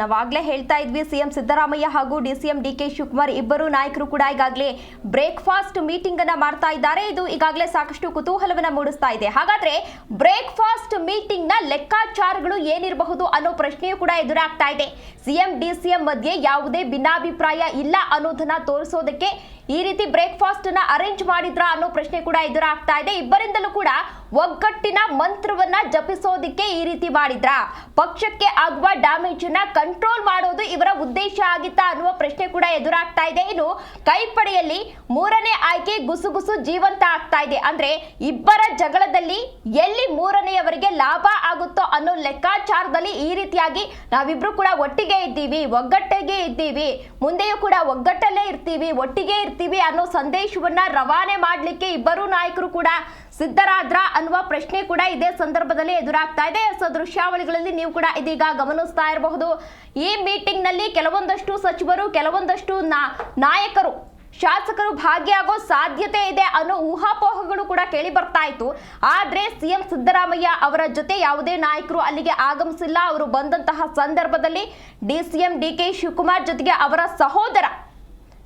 ನಾವಾಗ್ಲೇ ಹೇಳ್ತಾ ಇದ್ವಿ, ಸಿಎಂ ಸಿದ್ದರಾಮಯ್ಯ ಹಾಗೂ ಡಿಸಿಎಂ ಡಿ ಕೆ ಶಿವಕುಮಾರ್ ಇಬ್ಬರು ನಾಯಕರು ಕೂಡ ಈಗಾಗಲೇ ಬ್ರೇಕ್ಫಾಸ್ಟ್ ಮೀಟಿಂಗ್ ಅನ್ನ ಮಾಡ್ತಾ ಇದ್ದಾರೆ. ಇದು ಈಗಾಗಲೇ ಸಾಕಷ್ಟು ಕುತೂಹಲವನ್ನ ಮೂಡಿಸ್ತಾ ಇದೆ. ಹಾಗಾದ್ರೆ ಬ್ರೇಕ್ಫಾಸ್ಟ್ ಮೀಟಿಂಗ್ನ ಲೆಕ್ಕಾಚಾರಗಳು ಏನಿರಬಹುದು ಅನ್ನೋ ಪ್ರಶ್ನೆಯೂ ಕೂಡ ಎದುರಾಗ್ತಾ ಇದೆ. ಸಿಎಂ, ಡಿಸಿಎಂ ಮಧ್ಯೆ ಯಾವುದೇ ಭಿನ್ನಾಭಿಪ್ರಾಯ ಇಲ್ಲ ಅನ್ನೋದನ್ನ ತೋರಿಸೋದಕ್ಕೆ ಈ ರೀತಿ ಬ್ರೇಕ್ಫಾಸ್ಟ್ನ ಅರೇಂಜ್ ಮಾಡಿದ್ರ ಅನ್ನೋ ಪ್ರಶ್ನೆ ಕೂಡ ಎದುರಾಗ್ತಾ ಇದೆ. ಇಬ್ಬರಿಂದಲೂ ಕೂಡ ಒಗ್ಗಟ್ಟಿನ ಮಂತ್ರವನ್ನ ಜಪಿಸೋದಿಕ್ಕೆ ಈ ರೀತಿ ಮಾಡಿದ್ರ. ಪಕ್ಷಕ್ಕೆ ಆಗುವ ಡ್ಯಾಮೇಜ್ನ ಕಂಟ್ರೋಲ್ ಮಾಡೋದು ಇವರ ಉದ್ದೇಶ ಆಗಿತ್ತಾ ಅನ್ನುವ ಪ್ರಶ್ನೆ ಕೂಡ ಎದುರಾಗ್ತಾ ಇದೆ. ಇನ್ನು ಕೈಪಡೆಯಲ್ಲಿ ಮೂರನೇ ಆಯ್ಕೆ ಗುಸುಗುಸು ಜೀವಂತ ಆಗ್ತಾ ಇದೆ. ಅಂದ್ರೆ ಇಬ್ಬರ ಜಗಳದಲ್ಲಿ ಎಲ್ಲಿ ಮೂರನೆಯವರಿಗೆ ಲಾಭ ಆಗುತ್ತೋ ಅನ್ನೋ ಲೆಕ್ಕಾಚಾರದಲ್ಲಿ ಈ ರೀತಿಯಾಗಿ ನಾವಿಬ್ರು ಕೂಡ ಒಟ್ಟಿಗೆ ಇದ್ದೀವಿ, ಒಗ್ಗಟ್ಟಿಗೆ ಇದ್ದೀವಿ. ಮುಂದೆಯೂ ಕೂಡ ಒಗ್ಗಟ್ಟಲ್ಲೇ ಇರ್ತೀವಿ, ಒಟ್ಟಿಗೆ ಇರ್ತೀವಿ. ಅನ್ನೋ ಸಂದೇಶವನ್ನ ರವಾನೆ ಮಾಡಲಿಕ್ಕೆ ಇಬ್ಬರು ನಾಯಕರು ಕೂಡ ಸಿದ್ಧರಾದ್ರ ಅನ್ನುವ ಪ್ರಶ್ನೆ ಕೂಡ ಇದೇ ಸಂದರ್ಭದಲ್ಲಿ ಎದುರಾಗ್ತಾ ಇದೆ. ಸೊ, ದೃಶ್ಯಾವಳಿಗಳಲ್ಲಿ ನೀವು ಕೂಡ ಇದೀಗ ಗಮನಿಸ್ತಾ ಇರಬಹುದು. ಈ ಮೀಟಿಂಗ್ನಲ್ಲಿ ಕೆಲವೊಂದಷ್ಟು ಸಚಿವರು, ಕೆಲವೊಂದಷ್ಟು ನಾಯಕರು, ಶಾಸಕರು ಭಾಗಿಯಾಗೋ ಸಾಧ್ಯತೆ ಇದೆ ಅನ್ನೋ ಊಹಾಪೋಹಗಳು ಕೂಡ ಕೇಳಿ ಬರ್ತಾ ಇತ್ತು. ಆದ್ರೆ ಸಿಎಂ ಸಿದ್ದರಾಮಯ್ಯ ಅವರ ಜೊತೆ ಯಾವುದೇ ನಾಯಕರು ಅಲ್ಲಿಗೆ ಆಗಮಿಸಿಲ್ಲ. ಅವರು ಬಂದಂತಹ ಸಂದರ್ಭದಲ್ಲಿ D DCM D K Shivakumar ಜೊತೆಗೆ ಅವರ ಸಹೋದರ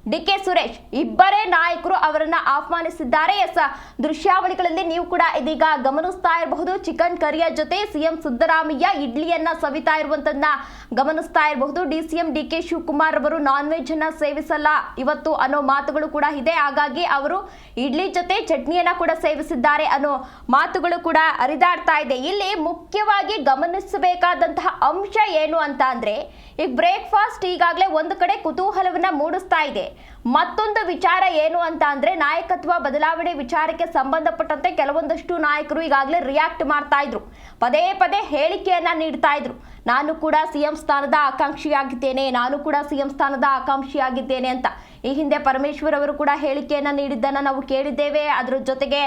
ಡಿ ಕೆ ಸುರೇಶ್ ಇಬ್ಬರೇ ನಾಯಕರು ಅವರನ್ನ ಆಹ್ವಾನಿಸಿದ್ದಾರೆ. ಎಸ್, ದೃಶ್ಯಾವಳಿಗಳಲ್ಲಿ ನೀವು ಕೂಡ ಇದೀಗ ಗಮನಿಸ್ತಾ ಇರಬಹುದು. ಚಿಕನ್ ಕರಿಯ ಜೊತೆ ಸಿಎಂ ಸಿದ್ದರಾಮಯ್ಯ ಇಡ್ಲಿಯನ್ನ ಸವಿತಾ ಇರುವಂತದನ್ನ ಗಮನಿಸ್ತಾ ಇರಬಹುದು. D CM D K Shivakumar ಅವರು ನಾನ್ ವೆಜ್ ಅನ್ನ ಸೇವಿಸಲ್ಲ. ಇವತ್ತು ಅನ್ನೋ ಮಾತುಗಳು ಕೂಡ ಇದೆ. ಹಾಗಾಗಿ ಅವರು ಇಡ್ಲಿ ಜೊತೆ ಚಟ್ನಿಯನ್ನ ಕೂಡ ಸೇವಿಸಿದ್ದಾರೆ ಅನ್ನೋ ಮಾತುಗಳು ಕೂಡ ಹರಿದಾಡ್ತಾ ಇದೆ. ಇಲ್ಲಿ ಮುಖ್ಯವಾಗಿ ಗಮನಿಸಬೇಕಾದಂತಹ ಅಂಶ ಏನು ಅಂತ ಅಂದ್ರೆ ಈ ಬ್ರೇಕ್ಫಾಸ್ಟ್ ಈಗಾಗಲೇ ಒಂದು ಕಡೆ ಕುತೂಹಲವನ್ನ ಮೂಡಿಸ್ತಾ ಇದೆ. ಮತ್ತೊಂದು ವಿಚಾರ ಏನು ಅಂತ ಅಂದ್ರೆ ನಾಯಕತ್ವ ಬದಲಾವಣೆ ವಿಚಾರಕ್ಕೆ ಸಂಬಂಧಪಟ್ಟಂತೆ ಕೆಲವೊಂದಷ್ಟು ನಾಯಕರು ಈಗಾಗಲೇ ರಿಯಾಕ್ಟ್ ಮಾಡ್ತಾ ಇದ್ರು. ಪದೇ ಪದೇ ಹೇಳಿಕೆಯನ್ನ ನೀಡ್ತಾ ಇದ್ರು. ನಾನು ಕೂಡ ಸಿಎಂ ಸ್ಥಾನದ ಆಕಾಂಕ್ಷಿಯಾಗಿದ್ದೇನೆ, ನಾನು ಕೂಡ ಸಿಎಂ ಸ್ಥಾನದ ಆಕಾಂಕ್ಷಿಯಾಗಿದ್ದೇನೆ ಅಂತ. ಈ ಹಿಂದೆ ಪರಮೇಶ್ವರ್ ಅವರು ಕೂಡ ಹೇಳಿಕೆಯನ್ನ ನೀಡಿದ್ದನ್ನ ನಾವು ಕೇಳಿದ್ದೇವೆ. ಅದರ ಜೊತೆಗೆ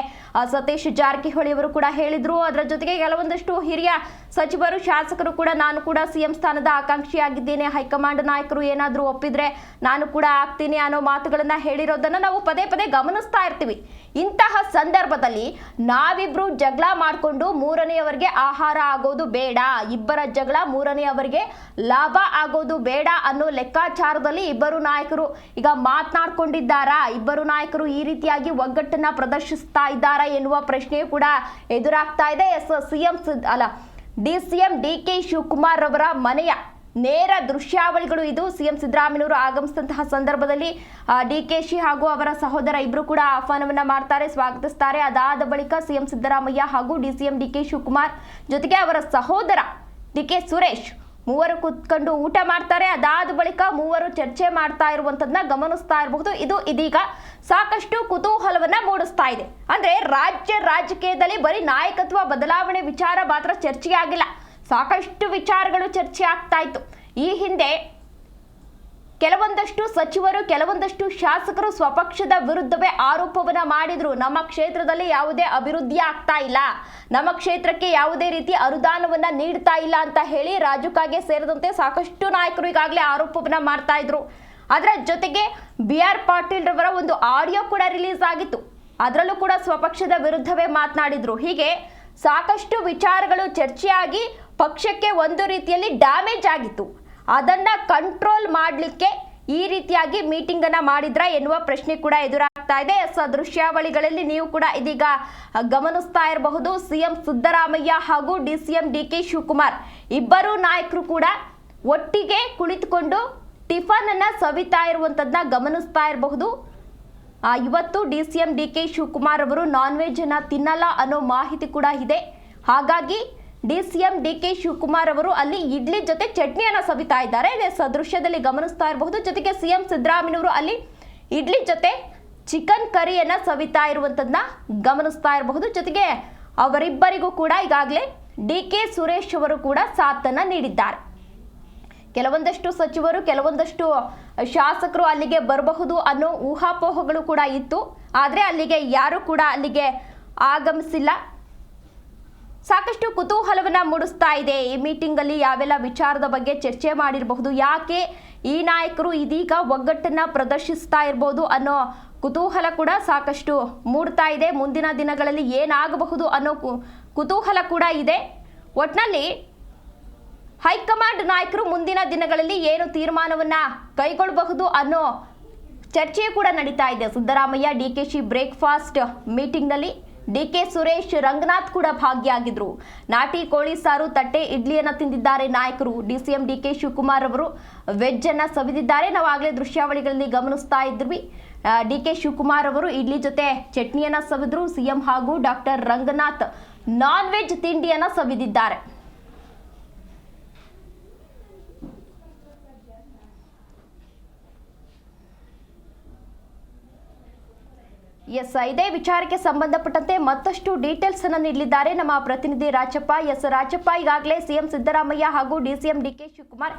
ಸತೀಶ್ ಜಾರಕಿಹೊಳಿ ಅವರು ಕೂಡ ಹೇಳಿದ್ರು. ಅದರ ಜೊತೆಗೆ ಕೆಲವೊಂದಷ್ಟು ಹಿರಿಯ ಸಚಿವರು, ಶಾಸಕರು ಕೂಡ ನಾನು ಕೂಡ ಸಿಎಂ ಸ್ಥಾನದ ಆಕಾಂಕ್ಷಿಯಾಗಿದ್ದೇನೆ. ಹೈಕಮಾಂಡ್ ನಾಯಕರು ಏನಾದರೂ ಒಪ್ಪಿದ್ರೆ ನಾನು ಕೂಡ ಆಗ್ತೀನಿ ಅನ್ನೋ ಮಾತುಗಳನ್ನ ಹೇಳಿರೋದನ್ನ ನಾವು ಪದೇ ಪದೇ ಗಮನಿಸ್ತಾ ಇರ್ತೀವಿ. ಇಂತಹ ಸಂದರ್ಭದಲ್ಲಿ ನಾವಿಬ್ರು ಜಗಳ ಮಾಡಿಕೊಂಡು ಮೂರನೆಯವರಿಗೆ ಆಹಾರ ಆಗೋದು ಬೇಡ. ಇಬ್ಬರ ಜಗಳ ಮೂರನೆಯವರಿಗೆ ಲಾಭ ಆಗೋದು ಬೇಡ ಅನ್ನೋ ಲೆಕ್ಕಾಚಾರದಲ್ಲಿ ಇಬ್ಬರು ನಾಯಕರು ಈಗ ಮಾತನಾಡ್ಕೊಂಡಿದ್ದಾರಾ. ಇಬ್ಬರು ನಾಯಕರು ಈ ರೀತಿಯಾಗಿ ಒಗ್ಗಟ್ಟನ್ನ ಪ್ರದರ್ಶಿಸ್ತಾ ಇದ್ದಾರಾ ಎನ್ನುವ ಪ್ರಶ್ನೆಯೂ ಕೂಡ ಎದುರಾಗ್ತಾ ಇದೆ. ಎಸ್, ಸಿಎಂ ಅಲ್ಲ, D CM D K Shivakumar ಅವರ ಮನೆಯ ನೇರ ದೃಶ್ಯಾವಳಿಗಳು ಇದು. ಸಿಎಂ ಸಿದ್ದರಾಮಯ್ಯವರು ಆಗಮಿಸಿದಂತಹ ಸಂದರ್ಭದಲ್ಲಿ ಡಿ ಕೆ ಶಿ ಹಾಗೂ ಅವರ ಸಹೋದರ ಇಬ್ರು ಕೂಡ ಆಹ್ವಾನವನ್ನ ಮಾಡ್ತಾರೆ, ಸ್ವಾಗತಿಸ್ತಾರೆ. ಅದಾದ ಬಳಿಕ ಸಿಎಂ ಸಿದ್ದರಾಮಯ್ಯ ಹಾಗೂ D CM D K Shivakumar ಜೊತೆಗೆ ಅವರ ಸಹೋದರ ಡಿ ಕೆ ಸುರೇಶ್. ಮೂವರು ಕುತ್ಕೊಂಡು ಊಟ ಮಾಡ್ತಾರೆ. ಅದಾದ ಬಳಿಕ ಮೂವರು ಚರ್ಚೆ ಮಾಡ್ತಾ ಇರುವಂತದನ್ನ ಗಮನಿಸ್ತಾ ಇರಬಹುದು. ಇದು ಇದೀಗ ಸಾಕಷ್ಟು ಕುತೂಹಲವನ್ನ ಮೂಡಿಸ್ತಾ ಇದೆ. ಅಂದ್ರೆ ರಾಜ್ಯ ರಾಜಕೀಯದಲ್ಲಿ ಬರೀ ನಾಯಕತ್ವ ಬದಲಾವಣೆ ವಿಚಾರ ಮಾತ್ರ ಚರ್ಚೆಯಾಗಿಲ್ಲ. ಸಾಕಷ್ಟು ವಿಚಾರಗಳು ಚರ್ಚೆ ಆಗ್ತಾ ಇತ್ತು. ಈ ಹಿಂದೆ ಕೆಲವೊಂದಷ್ಟು ಸಚಿವರು, ಕೆಲವೊಂದಷ್ಟು ಶಾಸಕರು ಸ್ವಪಕ್ಷದ ವಿರುದ್ಧವೇ ಆರೋಪವನ್ನ ಮಾಡಿದ್ರು. ನಮ್ಮ ಕ್ಷೇತ್ರದಲ್ಲಿ ಯಾವುದೇ ಅಭಿವೃದ್ಧಿ ಆಗ್ತಾ ಇಲ್ಲ. ನಮ್ಮ ಕ್ಷೇತ್ರಕ್ಕೆ ಯಾವುದೇ ರೀತಿ ಅನುದಾನವನ್ನ ನೀಡ್ತಾ ಇಲ್ಲ ಅಂತ ಹೇಳಿ ರಾಜುಕಾಗೆ ಸೇರಿದಂತೆ ಸಾಕಷ್ಟು ನಾಯಕರು ಈಗಾಗಲೇ ಆರೋಪವನ್ನ ಮಾಡ್ತಾ ಇದ್ರು. ಅದರ ಜೊತೆಗೆ ಬಿ ಆರ್ ಪಾಟೀಲ್ ರವರ ಒಂದು ಆಡಿಯೋ ಕೂಡ ರಿಲೀಸ್ ಆಗಿತ್ತು. ಅದರಲ್ಲೂ ಕೂಡ ಸ್ವಪಕ್ಷದ ವಿರುದ್ಧವೇ ಮಾತನಾಡಿದ್ರು. ಹೀಗೆ ಸಾಕಷ್ಟು ವಿಚಾರಗಳು ಚರ್ಚೆಯಾಗಿ ಪಕ್ಷಕ್ಕೆ ಒಂದು ರೀತಿಯಲ್ಲಿ ಡ್ಯಾಮೇಜ್ ಆಗಿತ್ತು. ಅದನ್ನ ಕಂಟ್ರೋಲ್ ಮಾಡಲಿಕ್ಕೆ ಈ ರೀತಿಯಾಗಿ ಮೀಟಿಂಗ್ ಅನ್ನ ಮಾಡಿದ್ರ ಎನ್ನುವ ಪ್ರಶ್ನೆ ಕೂಡ ಎದುರಾಗ್ತಾ ಇದೆ. ಸ ದೃಶ್ಯಾವಳಿಗಳಲ್ಲಿ ನೀವು ಕೂಡ ಇದೀಗ ಗಮನಿಸ್ತಾ ಇರಬಹುದು. ಸಿಎಂ ಸಿದ್ದರಾಮಯ್ಯ ಹಾಗೂ D CM D K Shivakumar ಇಬ್ಬರು ನಾಯಕರು ಕೂಡ ಒಟ್ಟಿಗೆ ಕುಳಿತುಕೊಂಡು ಟಿಫನ್ ಅನ್ನ ಸವಿತಾ ಇರುವಂತದನ್ನ ಗಮನಿಸ್ತಾ ಇರಬಹುದು. ಇವತ್ತು D C M D K Shivakumar ಅವರು ನಾನ್ ವೆಜ್ ಅನ್ನ ತಿನ್ನಲ್ಲ ಅನ್ನೋ ಮಾಹಿತಿ ಕೂಡ ಇದೆ. ಹಾಗಾಗಿ D C M D K Shivakumar ಅವರು ಅಲ್ಲಿ ಇಡ್ಲಿ ಜೊತೆ ಚಟ್ನಿಯನ್ನ ಸವಿತಾ ಇದ್ದಾರೆ. ಇದೇ ಸದೃಶ್ಯದಲ್ಲಿ ಗಮನಿಸ್ತಾ ಇರಬಹುದು. ಜೊತೆಗೆ ಸಿಎಂ ಸಿದ್ದರಾಮಯ್ಯವರು ಅಲ್ಲಿ ಇಡ್ಲಿ ಜೊತೆ ಚಿಕನ್ ಕರಿಯನ್ನ ಸವಿತಾ ಇರುವಂತದನ್ನ ಗಮನಿಸ್ತಾ ಇರಬಹುದು. ಜೊತೆಗೆ ಅವರಿಬ್ಬರಿಗೂ ಕೂಡ ಈಗಾಗಲೇ ಡಿ ಕೆ ಸುರೇಶ್ ಅವರು ಕೂಡ ಸಾಥನ್ನ ನೀಡಿದ್ದಾರೆ. ಕೆಲವೊಂದಷ್ಟು ಸಚಿವರು, ಕೆಲವೊಂದಷ್ಟು ಶಾಸಕರು ಅಲ್ಲಿಗೆ ಬರಬಹುದು ಅನ್ನೋ ಊಹಾಪೋಹಗಳು ಕೂಡ ಇತ್ತು. ಆದರೆ ಅಲ್ಲಿಗೆ ಯಾರು ಕೂಡ ಅಲ್ಲಿಗೆ ಆಗಮಿಸಿಲ್ಲ. ಸಾಕಷ್ಟು ಕುತೂಹಲವನ್ನ ಮೂಡಿಸ್ತಾ ಇದೆ. ಈ ಮೀಟಿಂಗ್ ಅಲ್ಲಿ ಯಾವೆಲ್ಲ ವಿಚಾರದ ಬಗ್ಗೆ ಚರ್ಚೆ ಮಾಡಿರಬಹುದು, ಯಾಕೆ ಈ ನಾಯಕರು ಇದೀಗ ಒಗ್ಗಟ್ಟನ್ನ ಪ್ರದರ್ಶಿಸ್ತಾ ಇರಬಹುದು ಅನ್ನೋ ಕುತೂಹಲ ಕೂಡ ಸಾಕಷ್ಟು ಮೂಡ್ತಾ ಇದೆ. ಮುಂದಿನ ದಿನಗಳಲ್ಲಿ ಏನಾಗಬಹುದು ಅನ್ನೋ ಕುತೂಹಲ ಕೂಡ ಇದೆ. ಒಟ್ನಲ್ಲಿ ಹೈಕಮಾಂಡ್ ನಾಯಕರು ಮುಂದಿನ ದಿನಗಳಲ್ಲಿ ಏನು ತೀರ್ಮಾನವನ್ನ ಕೈಗೊಳ್ಳಬಹುದು ಅನ್ನೋ ಚರ್ಚೆ ಕೂಡ ನಡೀತಾ ಇದೆ. Siddaramaiah, D K Shi breakfast ಮೀಟಿಂಗ್ನಲ್ಲಿ DK Suresh Ranganath ಕೂಡ ಭಾಗಿಯಾಗಿದ್ರು. ನಾಟಿ ಕೋಳಿ ಸಾರು ತಟ್ಟೆ ಇಡ್ಲಿಯನ್ನ ತಿಂದಿದ್ದಾರೆ ನಾಯಕರು. ಡಿಸಿಎಂ ಡಿಕೆ ಶಿವಕುಮಾರ್ ಅವರು ವೆಜ್ ಅನ್ನ ಸವಿದಿದ್ದಾರೆ. ನಾವು ಆಗಲೇ ದೃಶ್ಯಾವಳಿಗಳಲ್ಲಿ ಗಮನಿಸ್ತಾ ಇದ್ವಿ. ಡಿ ಕೆ ಶಿವಕುಮಾರ್ ಅವರು ಇಡ್ಲಿ ಜೊತೆ ಚಟ್ನಿಯನ್ನ ಸವಿದ್ರು. ಸಿಎಂ ಹಾಗೂ ಡಾಕ್ಟರ್ ರಂಗನಾಥ್ ನಾನ್ ವೆಜ್ ತಿಂಡಿಯನ್ನ ಸವಿದಿದ್ದಾರೆ. ಎಸ್ ಇದೇ ವಿಚಾರಕ್ಕೆ ಸಂಬಂಧಪಟ್ಟಂತೆ ಮತ್ತಷ್ಟು ಡೀಟೇಲ್ಸ್ ಅನ್ನು ನೀಡಲಿದ್ದಾರೆ. ನಮ್ಮ ಪ್ರತಿನಿಧಿ ರಾಜಪ್ಪ, ಎಸ್. ರಾಜಪ್ಪ, ಈಗಾಗಲೇ ಸಿಎಂ ಸಿದ್ದರಾಮಯ್ಯ ಹಾಗೂ ಡಿಸಿಎಂ ಡಿಕೆ ಶಿವಕುಮಾರ್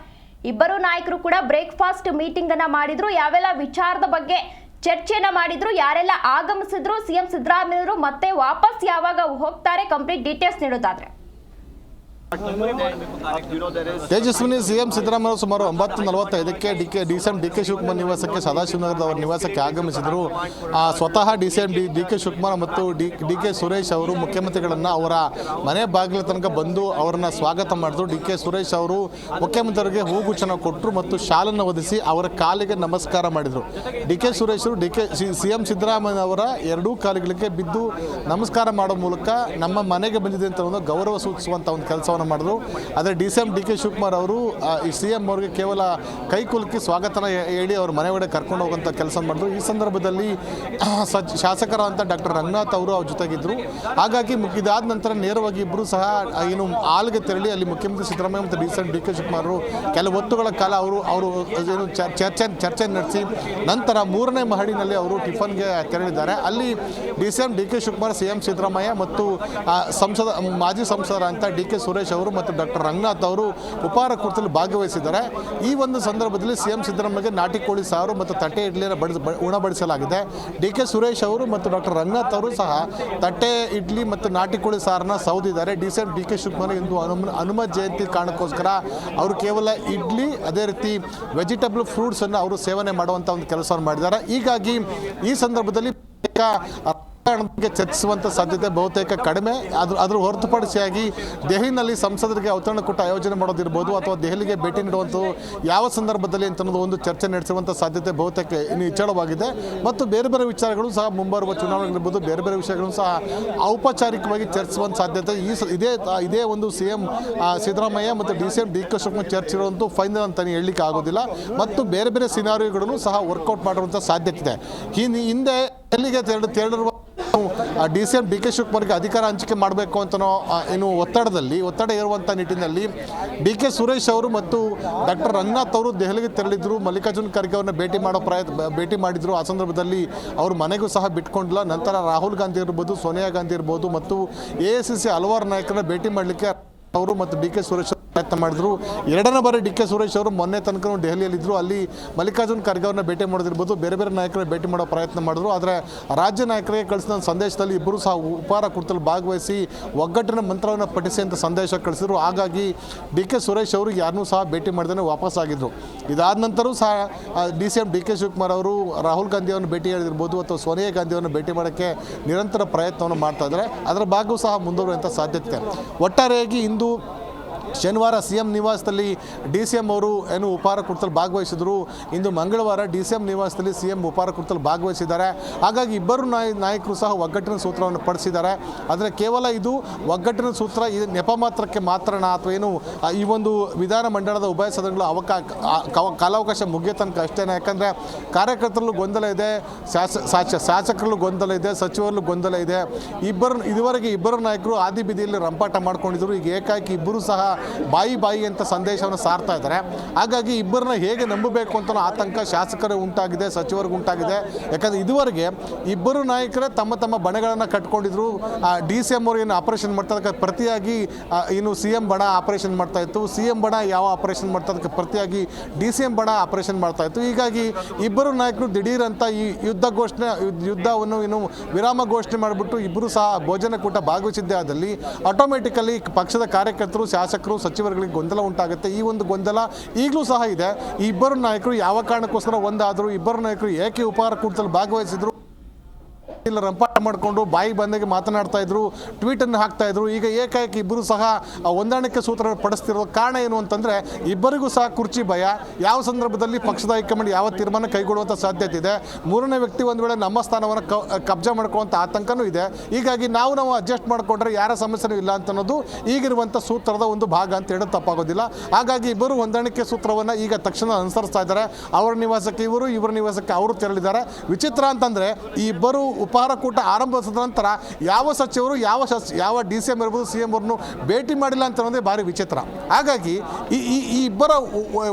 ಇಬ್ಬರು ನಾಯಕರು ಕೂಡ ಬ್ರೇಕ್ಫಾಸ್ಟ್ ಮೀಟಿಂಗ್ ಅನ್ನ ಮಾಡಿದ್ರು. ಯಾವೆಲ್ಲ ವಿಚಾರದ ಬಗ್ಗೆ ಚರ್ಚೆಯನ್ನ ಮಾಡಿದ್ರು, ಯಾರೆಲ್ಲ ಆಗಮಿಸಿದ್ರು, ಸಿಎಂ ಸಿದ್ದರಾಮಯ್ಯವರು ಮತ್ತೆ ವಾಪಸ್ ಯಾವಾಗ ಹೋಗ್ತಾರೆ, ಕಂಪ್ಲೀಟ್ ಡೀಟೇಲ್ಸ್ ನೀಡೋದಾದ್ರೆ. ತೇಜಸ್ವಿನಿ, ಸಿಎಂ ಸಿದ್ದರಾಮಯ್ಯ ಸುಮಾರು ಒಂಬತ್ತು ನಲವತ್ತೈದಕ್ಕೆ D K, D D K Shivakumar ನಿವಾಸಕ್ಕೆ ಸದಾಶಿವನಗರದ ಅವರ ನಿವಾಸಕ್ಕೆ ಆಗಮಿಸಿದರು. ಸ್ವತಃ D C M, D D K Shivakumar ಮತ್ತು ಡಿ ಡಿ ಕೆ ಸುರೇಶ್ ಅವರು ಮುಖ್ಯಮಂತ್ರಿಗಳನ್ನು ಅವರ ಮನೆ ಬಾಗಿಲ ತನಕ ಬಂದು ಅವರನ್ನ ಸ್ವಾಗತ ಮಾಡಿದ್ರು. ಡಿ ಕೆ ಸುರೇಶ್ ಅವರು ಮುಖ್ಯಮಂತ್ರಿಗೆ ಹೂಗುಚ್ಛನ ಕೊಟ್ಟರು ಮತ್ತು ಶಾಲನ್ನು ಒದಿಸಿ ಅವರ ಕಾಲಿಗೆ ನಮಸ್ಕಾರ ಮಾಡಿದರು. D K Suresh D K C M Siddaramaiah ಅವರ ಎರಡೂ ಕಾಲುಗಳಿಗೆ ಬಿದ್ದು ನಮಸ್ಕಾರ ಮಾಡೋ ಮೂಲಕ ನಮ್ಮ ಮನೆಗೆ ಬಂದಿದೆ ಅಂತ ಒಂದು ಗೌರವ ಸೂಚಿಸುವಂಥ ಒಂದು ಕೆಲಸವನ್ನು ಮಾಡಿದ್ರು. ಆದರೆ D C M D K Shivakumar ಅವರು ಈ ಸಿ ಎಂ ಅವ್ರಿಗೆ ಕೇವಲ ಕೈ ಕುಲುಕಿ ಸ್ವಾಗತನ ಹೇಳಿ ಅವ್ರ ಮನೆ ಕರ್ಕೊಂಡು ಹೋಗುವಂಥ ಕೆಲಸ ಮಾಡಿದ್ರು. ಈ ಸಂದರ್ಭದಲ್ಲಿ ಸಚ್ ಶಾಸಕರಾದಂಥ ಡಾಕ್ಟರ್ ರಂಗನಾಥ್ ಅವರು ಅವ್ರ ಜೊತೆಗಿದ್ದರು ಹಾಗಾಗಿ ಇದಾದ ನಂತರ ನೇರವಾಗಿ ಇಬ್ಬರು ಸಹ ಏನು ಆಲ್ಗೆ ತೆರಳಿ ಅಲ್ಲಿ ಮುಖ್ಯಮಂತ್ರಿ ಸಿದ್ದರಾಮಯ್ಯ ಮತ್ತು D C M D K Shivakumar ಕೆಲವು ಹೊತ್ತುಗಳ ಕಾಲ ಅವರು ಅವರು, ಏನು ಚರ್ಚೆ ಚರ್ಚೆ ನಡೆಸಿ ನಂತರ ಮೂರನೇ ಮಹಡಿನಲ್ಲಿ ಅವರು ಟಿಫನ್ಗೆ ತೆರಳಿದ್ದಾರೆ. ಅಲ್ಲಿ D C M, D K Shivakumar, C M Siddaramaiah ಮತ್ತು ಸಂಸದ, ಮಾಜಿ ಸಂಸದರಾದಂಥ ಡಿ ಕೆ ಸುರೇಶ್ ಅವರು ಮತ್ತು ಡಾಕ್ಟರ್ ರಂಗನಾಥ್ ಅವರು ಉಪಹಾರ ಕೊಡ್ತಲು ಭಾಗವಹಿಸಿದ್ದಾರೆ. ಈ ಒಂದು ಸಂದರ್ಭದಲ್ಲಿ ಸಿ ಎಂ ಸಿದ್ದರಾಮಯ್ಯಗೆ ನಾಟಿ ಕೋಳಿ ಸಾರು ಮತ್ತು ತಟ್ಟೆ ಇಡ್ಲಿಯನ್ನು ಬಡಿಸ ಉಣಬಡಿಸಲಾಗಿದೆ. ಡಿ ಕೆ ಸುರೇಶ್ ಅವರು ಮತ್ತು ಡಾಕ್ಟರ್ ರಂಗನಾಥ್ ಅವರು ಸಹ ತಟ್ಟೆ ಇಡ್ಲಿ ಮತ್ತು ನಾಟಿ ಕೋಳಿ ಸಾರನ್ನ ಸೌದಿದ್ದಾರೆ. D C M D K Shivakumar ಇಂದು ಹನುಮ ಹನುಮ ಜಯಂತಿ ಕಾರಣಕ್ಕೋಸ್ಕರ ಅವರು ಕೇವಲ ಇಡ್ಲಿ, ಅದೇ ರೀತಿ ವೆಜಿಟೇಬಲ್ ಫ್ರೂಟ್ಸನ್ನು ಅವರು ಸೇವನೆ ಮಾಡುವಂಥ ಒಂದು ಕೆಲಸವನ್ನು ಮಾಡಿದ್ದಾರೆ. ಹೀಗಾಗಿ ಈ ಸಂದರ್ಭದಲ್ಲಿ ಬಗ್ಗೆ ಚರ್ಚಿಸುವಂಥ ಸಾಧ್ಯತೆ ಬಹುತೇಕ ಕಡಿಮೆ. ಅದ್ರ ಅದ್ರ ಹೊರತುಪಡಿಸಿಯಾಗಿ ದೆಹಲಿನಲ್ಲಿ ಸಂಸದರಿಗೆ ಔತಣಕೂಟ ಆಯೋಜನೆ ಮಾಡೋದಿರ್ಬೋದು ಅಥವಾ ದೆಹಲಿಗೆ ಭೇಟಿ ನೀಡುವಂಥ ಯಾವ ಸಂದರ್ಭದಲ್ಲಿ ಅಂತ ಒಂದು ಚರ್ಚೆ ನಡೆಸುವಂಥ ಸಾಧ್ಯತೆ ಬಹುತೇಕ ಇನ್ನು ಹೆಚ್ಚಳವಾಗಿದೆ ಮತ್ತು ಬೇರೆ ಬೇರೆ ವಿಚಾರಗಳು ಸಹ ಮುಂಬರುವ ಚುನಾವಣೆಗಳಿರ್ಬೋದು ಬೇರೆ ಬೇರೆ ವಿಷಯಗಳನ್ನು ಸಹ ಔಪಚಾರಿಕವಾಗಿ ಚರ್ಚಿಸುವಂಥ ಸಾಧ್ಯತೆ ಈ ಇದೇ ಇದೇ ಒಂದು ಸಿ ಎಂ ಸಿದ್ದರಾಮಯ್ಯ ಮತ್ತು D C M, D K Shivakumar ಚರ್ಚಿರುವಂತೂ final ಅಂತಲೇ ಹೇಳಲಿಕ್ಕೆ ಆಗೋದಿಲ್ಲ. ಮತ್ತು ಬೇರೆ ಬೇರೆ ಸಿನಾರಿಯೋಗಳನ್ನು ಸಹ ವರ್ಕೌಟ್ ಮಾಡುವಂಥ ಸಾಧ್ಯತೆ ಇದೆ. ಹಿಂದೆ ಎಲ್ಲಿಗೆ ತೆರಳು ತೆರಳಿರುವ D C M D K ಶಿವಕುಮಾರ್ಗೆ ಅಧಿಕಾರ ಹಂಚಿಕೆ ಮಾಡಬೇಕು ಅಂತನೋ ಏನು ಒತ್ತಡದಲ್ಲಿ, ಒತ್ತಡ ಇರುವಂಥ ನಿಟ್ಟಿನಲ್ಲಿ ಡಿ ಕೆ ಸುರೇಶ್ ಅವರು ಮತ್ತು ಡಾಕ್ಟರ್ ರಂಗನಾಥ್ ಅವರು ದೆಹಲಿಗೆ ತೆರಳಿದ್ರು. ಮಲ್ಲಿಕಾರ್ಜುನ್ ಖರ್ಗೆ ಅವರನ್ನ ಭೇಟಿ ಮಾಡೋ ಪ್ರಯತ್ನ ಭೇಟಿ ಮಾಡಿದ್ರು. ಆ ಸಂದರ್ಭದಲ್ಲಿ ಅವ್ರ ಮನೆಗೂ ಸಹ ಬಿಟ್ಕೊಂಡಿಲ್ಲ. ನಂತರ ರಾಹುಲ್ ಗಾಂಧಿ ಇರ್ಬೋದು, ಸೋನಿಯಾ ಗಾಂಧಿ ಇರ್ಬೋದು ಮತ್ತು ಎ ಎಸ್ ಸಿ ಸಿ ಹಲವಾರು ನಾಯಕರನ್ನ ಭೇಟಿ ಮಾಡಲಿಕ್ಕೆ ಅವರು ಮತ್ತು ಡಿ ಕೆ ಸುರೇಶ್ ಪ್ರಯತ್ನ ಮಾಡಿದ್ರು. ಎರಡನೇ ಬಾರಿ ಡಿ ಕೆ ಸುರೇಶ್ ಅವರು ಮೊನ್ನೆ ತನಕ ದೆಹಲಿಯಲ್ಲಿದ್ದರು ಅಲ್ಲಿ ಮಲ್ಲಿಕಾರ್ಜುನ್ ಖರ್ಗೆ ಅವ್ರನ್ನ ಭೇಟಿ ಮಾಡೋದಿರ್ಬೋದು. ಬೇರೆ ಬೇರೆ ನಾಯಕರನ್ನ ಭೇಟಿ ಮಾಡೋ ಪ್ರಯತ್ನ ಮಾಡಿದ್ರು. ಆದರೆ ರಾಜ್ಯ ನಾಯಕರಿಗೆ ಕಳಿಸಿದ ಸಂದೇಶದಲ್ಲಿ ಇಬ್ಬರು ಸಹ ಉಪಹಾರ ಕುರಿತಲ್ಲಿ ಭಾಗವಹಿಸಿ ಒಗ್ಗಟ್ಟಿನ ಮಂತ್ರವನ್ನು ಪಠಿಸಿ ಅಂತ ಸಂದೇಶ ಕಳಿಸಿದ್ರು. ಹಾಗಾಗಿ ಡಿ ಕೆ ಸುರೇಶ್ ಅವರು ಯಾರನ್ನೂ ಸಹ ಭೇಟಿ ಮಾಡ್ದೇ ವಾಪಸ್ ಆಗಿದ್ರು. ಇದಾದ ನಂತರ ಸಹ D C M D K Shivakumar ಅವರು ರಾಹುಲ್ ಗಾಂಧಿ ಅವರನ್ನು ಭೇಟಿ ಮಾಡಿರ್ಬೋದು ಅಥವಾ ಸೋನಿಯಾ ಗಾಂಧಿ ಅವರನ್ನು ಭೇಟಿ ಮಾಡೋಕ್ಕೆ ನಿರಂತರ ಪ್ರಯತ್ನವನ್ನು ಮಾಡ್ತಾ ಇದ್ದಾರೆ. ಅದರ ಭಾಗವೂ ಸಹ ಮುಂದುವರಿಯುವಂಥ ಸಾಧ್ಯತೆ ಒಟ್ಟಾರೆಯಾಗಿ ಇಂದು ಶನಿವಾರ ಸಿ ಎಂ ನಿವಾಸದಲ್ಲಿ ಡಿ ಸಿ ಎಂ ಅವರು ಏನು ಉಪಹಾರ ಕುರಿತಲ್ಲಿ ಭಾಗವಹಿಸಿದರು. ಇಂದು ಮಂಗಳವಾರ ಡಿ ಸಿ ಎಂ ನಿವಾಸದಲ್ಲಿ ಸಿ ಎಂ ಉಪಹಾರ ಕುರಿತಲ್ಲಿ ಭಾಗವಹಿಸಿದ್ದಾರೆ. ಹಾಗಾಗಿ ಇಬ್ಬರು ನಾಯ, ನಾಯಕರು ಸಹ ಒಗ್ಗಟ್ಟಿನ ಸೂತ್ರವನ್ನು ಪಡಿಸಿದ್ದಾರೆ ಆದರೆ ಕೇವಲ ಇದು ಒಗ್ಗಟ್ಟಿನ ಸೂತ್ರ ಇದು ನೆಪ ಮಾತ್ರಕ್ಕೆ ಮಾತ್ರನ ಅಥವಾ ಏನು ಈ ಒಂದು ವಿಧಾನ ಮಂಡಲದ ಉಭಯ ಸದನಗಳು ಅವಕಾ ಕಾಲಾವಕಾಶ ಮುಗಿಯೋ ತನಕ ಅಷ್ಟೇ ಯಾಕಂದರೆ ಕಾರ್ಯಕರ್ತರಲ್ಲೂ ಗೊಂದಲ ಇದೆ, ಶಾಸ- ಶಾಸಕರಲ್ಲೂ ಗೊಂದಲ ಇದೆ, ಸಚಿವರಲ್ಲೂ ಗೊಂದಲ ಇದೆ. ಇಬ್ಬರು, ಇದುವರೆಗೆ ಇಬ್ಬರು ನಾಯಕರು ಆದಿ ಬೀದಿಯಲ್ಲಿ ರಂಪಾಟ ಮಾಡ್ಕೊಂಡಿದ್ರು. ಈಗ ಏಕಾಏಕಿ ಇಬ್ಬರು ಸಹ ಬಾಯಿ ಬಾಯಿ ಅಂತ ಸಂದೇಶವನ್ನು ಸಾರ್ತಾ ಇದ್ದಾರೆ. ಹಾಗಾಗಿ ಇಬ್ಬರನ್ನ ಹೇಗೆ ನಂಬಬೇಕು ಅಂತ ಆತಂಕ ಶಾಸಕರು ಉಂಟಾಗಿದೆ, ಸಚಿವರಿಗೂ ಉಂಟಾಗಿದೆ. ಯಾಕಂದರೆ ಇದುವರೆಗೆ ಇಬ್ಬರು ನಾಯಕರೇ ತಮ್ಮ ತಮ್ಮ ಬಣಗಳನ್ನು ಕಟ್ಕೊಂಡಿದ್ರು. ಡಿ ಸಿ ಎಂ ಅವರು ಏನು ಆಪರೇಷನ್ ಮಾಡ್ತಾ ಅದಕ್ಕೆ ಪ್ರತಿಯಾಗಿ ಏನು ಸಿ ಎಂ ಬಣ ಆಪರೇಷನ್ ಮಾಡ್ತಾ ಇತ್ತು. ಸಿ ಎಂ ಬಣ ಯಾವ ಆಪರೇಷನ್ ಮಾಡ್ತಾ ಅದಕ್ಕೆ ಪ್ರತಿಯಾಗಿ ಡಿ ಸಿ ಎಂ ಬಣ ಆಪರೇಷನ್ ಮಾಡ್ತಾ ಇತ್ತು. ಹೀಗಾಗಿ ಇಬ್ಬರು ನಾಯಕರು ದಿಢೀರಂತ ಈ ಯುದ್ಧ ಘೋಷಣೆ ಯುದ್ಧ- ಯುದ್ಧವನ್ನು ಇನ್ನು ವಿರಾಮ ಘೋಷಣೆ ಮಾಡಿಬಿಟ್ಟು ಇಬ್ಬರು ಸಹ ಭೋಜನ ಕೂಟ ಭಾಗವಹಿಸಿದ್ದೇ ಆದಲ್ಲಿ ಆಟೋಮೆಟಿಕಲಿ ಪಕ್ಷದ ಕಾರ್ಯಕರ್ತರು, ಶಾಸಕರು ಸಚಿವರುಗಳಿಗೆ ಗೊಂದಲ ಉಂಟಾಗುತ್ತೆ. ಈ ಒಂದು ಗೊಂದಲ ಈಗಲೂ ಸಹ ಇದೆ. ಇಬ್ಬರು ನಾಯಕರು ಯಾವ ಕಾರಣಕ್ಕೋಸ್ಕರ ಒಂದಾದರೂ, ಇಬ್ಬರು ನಾಯಕರು ಏಕೆ ಉಪಹಾರ ಕೂಟದಲ್ಲಿ ಭಾಗವಹಿಸಿದ್ರು? ಇಲ್ಲ ರಂಪಾಟ ಮಾಡಿಕೊಂಡು ಬಾಯಿ ಬಂದಾಗ ಮಾತನಾಡ್ತಾ ಇದ್ರು ಟ್ವೀಟ್ ಅನ್ನು ಹಾಕ್ತಾ ಇದ್ರು. ಈಗ ಏಕಾಏಕಿ ಇಬ್ಬರು ಸಹ ಹೊಂದಾಣಿಕೆ ಸೂತ್ರ ಪಡಿಸ್ತಿರೋ ಕಾರಣ ಏನು ಅಂತಂದ್ರೆ, ಇಬ್ಬರಿಗೂ ಸಹ ಕುರ್ಚಿ ಭಯ. ಯಾವ ಸಂದರ್ಭದಲ್ಲಿ ಪಕ್ಷದ ಹೈಕಮಾಂಡ್ ಯಾವ ತೀರ್ಮಾನ ಕೈಗೊಳ್ಳುವಂಥ ಸಾಧ್ಯತೆ ಇದೆ? ಮೂರನೇ ವ್ಯಕ್ತಿ ಒಂದು ವೇಳೆ ನಮ್ಮ ಸ್ಥಾನವನ್ನು ಕಬ್ಜಾ ಮಾಡ್ಕೊಳ್ಳುವಂಥ ಆತಂಕನೂ ಇದೆ. ಹೀಗಾಗಿ ನಾವು ನಾವು ಅಡ್ಜಸ್ಟ್ ಮಾಡಿಕೊಂಡ್ರೆ ಯಾರ ಸಮಸ್ಯೆನೂ ಇಲ್ಲ ಅಂತ ಅನ್ನೋದು ಈಗಿರುವಂಥ ಸೂತ್ರದ ಒಂದು ಭಾಗ ಅಂತ ಹೇಳೋದು ತಪ್ಪಾಗೋದಿಲ್ಲ. ಹಾಗಾಗಿ ಇಬ್ಬರು ಹೊಂದಾಣಿಕೆ ಸೂತ್ರವನ್ನು ಈಗ ತಕ್ಷಣ ಅನುಸರಿಸ್ತಾ ಇದ್ದಾರೆ. ಅವರ ನಿವಾಸಕ್ಕೆ ಇವರು, ಇವರ ನಿವಾಸಕ್ಕೆ ಅವರು ತೆರಳಿದ್ದಾರೆ. ವಿಚಿತ್ರ ಅಂತಂದರೆ, ಈ ಇಬ್ಬರು ಉಪಹಾರ ಕೂಟ ಆರಂಭಿಸಿದ ನಂತರ ಯಾವ ಸಚಿವರು, ಯಾವ ಸಚ್ ಯಾವ ಡಿ ಸಿ ಎಂ ಇರ್ಬೋದು, ಸಿ ಎಂ ಅವ್ರನ್ನು ಭೇಟಿ ಮಾಡಿಲ್ಲ ಅಂತ ಅನ್ನೋದೇ ಭಾರಿ ವಿಚಿತ್ರ. ಹಾಗಾಗಿ ಈ ಈ ಇಬ್ಬರ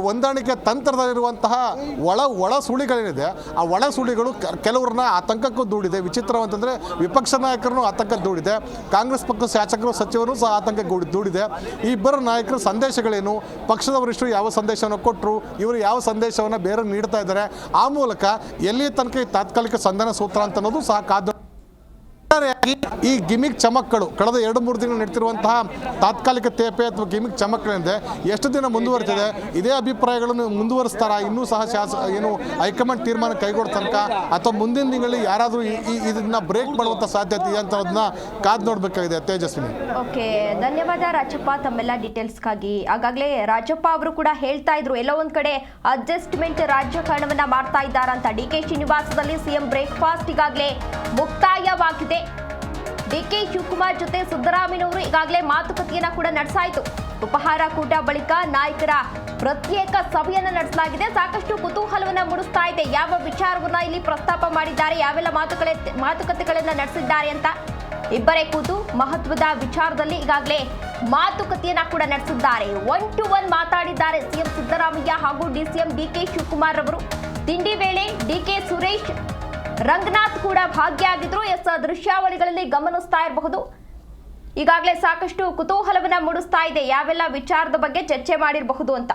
ಹೊಂದಾಣಿಕೆ ತಂತ್ರದಲ್ಲಿರುವಂತಹ ಒಳ ಒಳ ಸುಳಿಗಳೇನಿದೆ, ಆ ಒಳ ಸುಳಿಗಳು ಕೆಲವರನ್ನ ಆತಂಕಕ್ಕೂ ದೂಡಿದೆ. ವಿಚಿತ್ರ ಅಂತಂದರೆ ವಿಪಕ್ಷ ನಾಯಕರನ್ನು ಆತಂಕ ದೂಡಿದೆ. ಕಾಂಗ್ರೆಸ್ ಪಕ್ಷದ ಶಾಸಕರು ಸಚಿವರು ಸಹ ಆತಂಕಕ್ಕೆ ದೂಡಿದೆ. ಈ ಇಬ್ಬರ ನಾಯಕರ ಸಂದೇಶಗಳೇನು? ಪಕ್ಷದ ವರಿಷ್ಠರು ಯಾವ ಸಂದೇಶವನ್ನು ಕೊಟ್ಟರು ಇವರು ಯಾವ ಸಂದೇಶವನ್ನು ಬೇರೆ ನೀಡ್ತಾ ಇದ್ದಾರೆ? ಆ ಮೂಲಕ ಎಲ್ಲಿ ತನಕ ಈ ತಾತ್ಕಾಲಿಕ ಸಂಧಾನ ಸೂತ್ರ ಅಂತ ಅನ್ನೋದು ಸಹ ಈ ಗಿಮಿಕ್ ಚಮಕ್ಗಳು ಕಳೆದ ಎರಡು ಮೂರು ದಿನ ನಡೀತಿರುವಂತಹ ತಾತ್ಕಾಲಿಕ ತೇಪೆ ಅಥವಾ ಗಿಮಿಕ್ ಚಮಕ್ಗಳಿಂದ ಎಷ್ಟು ದಿನ ಮುಂದುವರಿತಿದೆ? ಇದೇ ಅಭಿಪ್ರಾಯಗಳನ್ನು ಮುಂದುವರಿಸ್ತಾರ? ಇನ್ನೂ ಸಹ ಶಾಸ, ಏನು ಹೈಕಮಾಂಡ್ ತೀರ್ಮಾನ ಕೈಗೊಳ್ಳೋ ತನಕ ಅಥವಾ ಮುಂದಿನ ದಿನಗಳಲ್ಲಿ ಯಾರಾದರೂ ಈ- ಇದನ್ನ ಬ್ರೇಕ್ ಮಾಡುವಂಥ ಸಾಧ್ಯತೆ ಇದೆ ಅಂತ ಅದನ್ನ ಕಾದು ನೋಡಬೇಕಾಗಿದೆ ತೇಜಸ್ವಿನಿ. ಓಕೆ, ಧನ್ಯವಾದ ರಾಜಪ್ಪ ತಮ್ಮೆಲ್ಲ ಡೀಟೇಲ್ಸ್ಗಾಗಿ. ಆಗಾಗಲೇ ರಾಜಪ್ಪ ಅವರು ಕೂಡ ಹೇಳ್ತಾ ಇದ್ರು, ಎಲ್ಲೋ ಒಂದ್ ಕಡೆ ಅಡ್ಜಸ್ಟ್ಮೆಂಟ್ ರಾಜಕಾರಣವನ್ನ ಮಾಡ್ತಾ ಇದ್ದಾರಂತ. ಡಿ ಕೆ ಶ್ರೀನಿವಾಸದಲ್ಲಿ ಸಿಎಂ ಬ್ರೇಕ್ಫಾಸ್ಟ್ ಈಗಾಗಲೇ ಮುಕ್ತಾಯವಾಗಿದೆ. ಡಿ ಕೆ ಶಿವಕುಮಾರ್ ಜೊತೆ ಸಿದ್ದರಾಮಯ್ಯನವರು ಈಗಾಗಲೇ ಮಾತುಕತೆಯನ್ನ ಕೂಡ ನಡೆಸಾಯಿತು. ಉಪಹಾರ ಕೂಟ ಬಳಿಕ ನಾಯಕರ ಪ್ರತ್ಯೇಕ ಸಭೆಯನ್ನ ನಡೆಸಲಾಗಿದೆ. ಸಾಕಷ್ಟು ಕುತೂಹಲವನ್ನ ಮೂಡಿಸ್ತಾ ಇದೆ. ಯಾವ ವಿಚಾರವನ್ನ ಇಲ್ಲಿ ಪ್ರಸ್ತಾಪ ಮಾಡಿದ್ದಾರೆ, ಯಾವೆಲ್ಲ ಮಾತುಕತೆ, ಮಾತುಕತೆಗಳನ್ನ ನಡೆಸಿದ್ದಾರೆ ಅಂತ ಇಬ್ಬರೇ ಕೂತು ಮಹತ್ವದ ವಿಚಾರದಲ್ಲಿ ಈಗಾಗಲೇ ಮಾತುಕತೆಯನ್ನ ಕೂಡ ನಡೆಸಿದ್ದಾರೆ. ಒನ್ ಟು ಒನ್ ಮಾತಾಡಿದ್ದಾರೆ ಸಿಎಂ ಸಿದ್ದರಾಮಯ್ಯ ಹಾಗೂ ಡಿಸಿಎಂ ಡಿಕೆ ಶಿವಕುಮಾರ್ ಅವರು. ತಿಂಡಿ ವೇಳೆ ಡಿಕೆ ಸುರೇಶ್ ರಂಗನಾಥ್ ಕೂಡ ಭಾಗಿಯಾಗಿದ್ರು. ಎಸ್ ದೃಶ್ಯಾವಳಿಗಳಲ್ಲಿ ಗಮನಿಸ್ತಾ ಇರಬಹುದು. ಈಗಾಗಲೇ ಸಾಕಷ್ಟು ಕುತೂಹಲವನ್ನ ಮೂಡಿಸ್ತಾ ಇದೆ. ಯಾವೆಲ್ಲ ವಿಚಾರದ ಬಗ್ಗೆ ಚರ್ಚೆ ಮಾಡಿರಬಹುದು ಅಂತ.